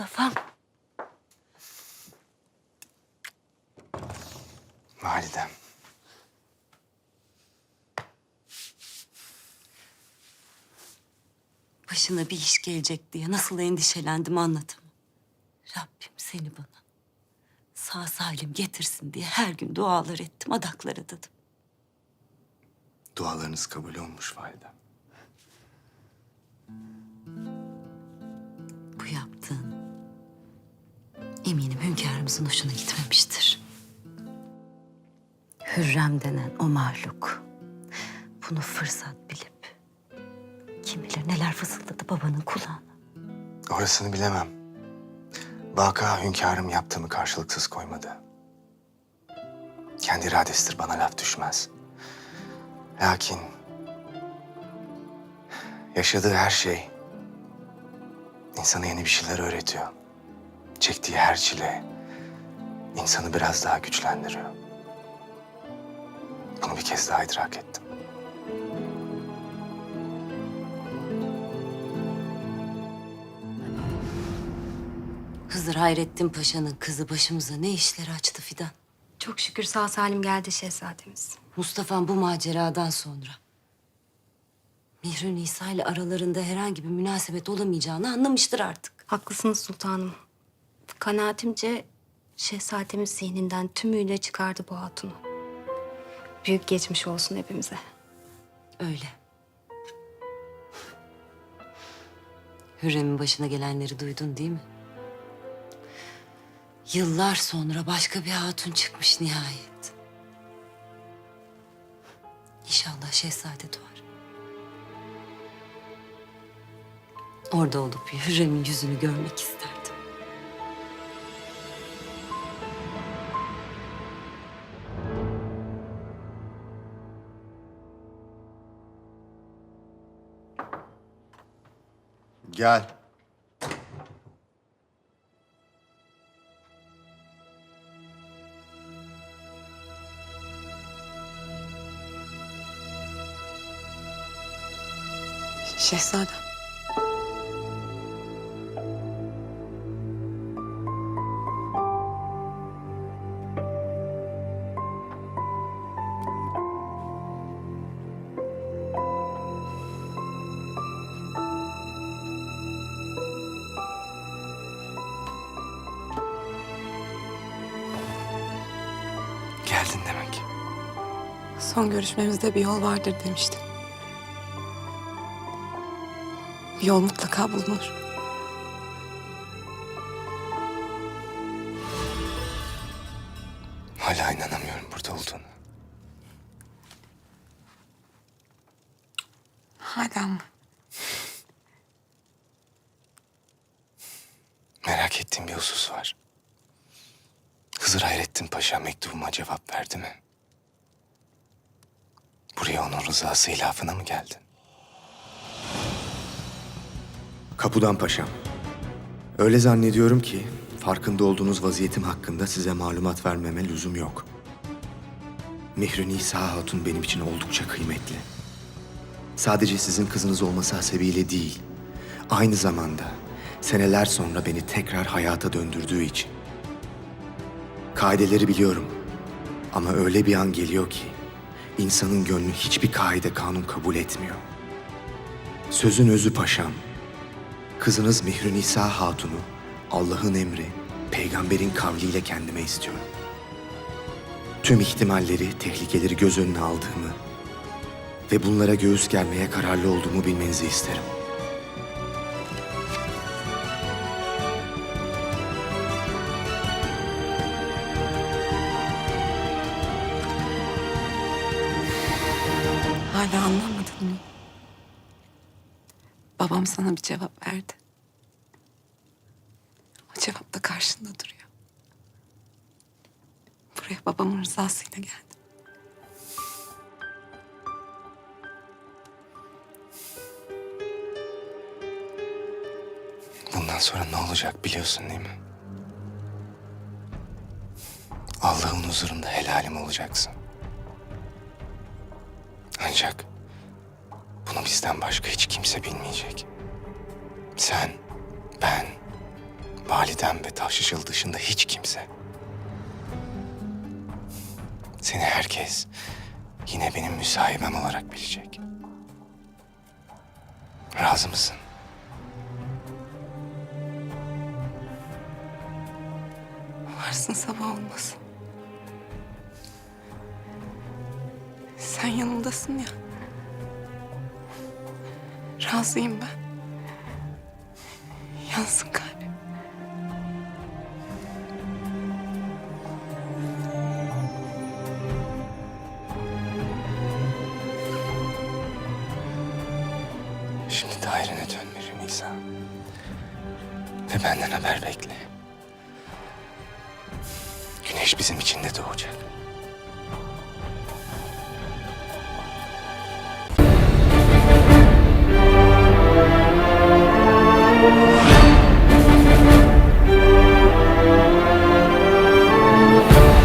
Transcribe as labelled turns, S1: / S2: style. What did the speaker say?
S1: Mustafa'm.
S2: Validem.
S1: Başına bir iş gelecek diye nasıl endişelendim anlatamam. Rabbim seni bana sağ salim getirsin diye her gün dualar ettim, adaklar adadım.
S2: Dualarınız kabul olmuş validem.
S1: Hünkârımızın hoşuna gitmemiştir. Hürrem denen o mahluk bunu fırsat bilip kim bilir neler fısıldadı babanın kulağına.
S2: Orasını bilemem. Vaka hünkârım yaptığımı karşılıksız koymadı. Kendi iradesidir bana laf düşmez. Lakin yaşadığı her şey insana yeni bir şeyler öğretiyor. Çektiği her çile insanı biraz daha güçlendiriyor. Bunu bir kez daha idrak ettim.
S1: Hızır Hayrettin Paşa'nın kızı başımıza ne işler açtı Fidan.
S3: Çok şükür sağ salim geldi şehzademiz.
S1: Mustafa'm bu maceradan sonra Mihri Nisa ile aralarında herhangi bir münasebet olamayacağını anlamıştır artık.
S3: Haklısınız sultanım. Kanaatimce şehzademiz zihninden tümüyle çıkardı bu hatunu. Büyük geçmiş olsun hepimize.
S1: Öyle. Hürrem'in başına gelenleri duydun değil mi? Yıllar sonra başka bir hatun çıkmış nihayet. İnşallah şehzade doğar. Orada olup Hürrem'in yüzünü görmek isterdim.
S2: Gel.
S4: Şehzadem.
S2: Geldin demek.
S4: Son görüşmemizde bir yol vardır demiştin. Bir yol mutlaka bulunur.
S2: Hala inanamıyorum burada olduğunu.
S4: Hala mı?
S2: Merak ettiğim bir husus var. Hızır Hayrettin Paşa mektubuma cevap verdi mi? Buraya onun rızası hilafına mı geldin? Kapudan Paşam. Öyle zannediyorum ki farkında olduğunuz vaziyetim hakkında size malumat vermeme lüzum yok. Mihri Nisa Hatun benim için oldukça kıymetli. Sadece sizin kızınız olması hasebiyle değil, aynı zamanda seneler sonra beni tekrar hayata döndürdüğü için. Kaideleri biliyorum ama öyle bir an geliyor ki insanın gönlü hiçbir kaide kanun kabul etmiyor. Sözün özü paşam, kızınız Mihri Nisa Hatun'u Allah'ın emri, peygamberin kavliyle kendime istiyorum. Tüm ihtimalleri, tehlikeleri göz önüne aldığımı ve bunlara göğüs germeye kararlı olduğumu bilmenizi isterim.
S4: Hala anlamadın mı? Babam sana bir cevap verdi. O cevap da karşında duruyor. Buraya babamın rızasıyla geldim.
S2: Bundan sonra ne olacak biliyorsun değil mi? Allah'ın huzurunda helalim olacaksın. Ancak bunu bizden başka hiç kimse bilmeyecek. Sen, ben, Validem ve Taşışıl dışında hiç kimse. Seni herkes yine benim müsahibem olarak bilecek. Razı mısın?
S4: Varsın sabah olmasın. Sen yanımdasın ya. Razıyım ben. Yansın kalbim.
S2: Şimdi dairene dön Mihri Nisa. Ve benden haber bekle. Güneş bizim için de doğacak.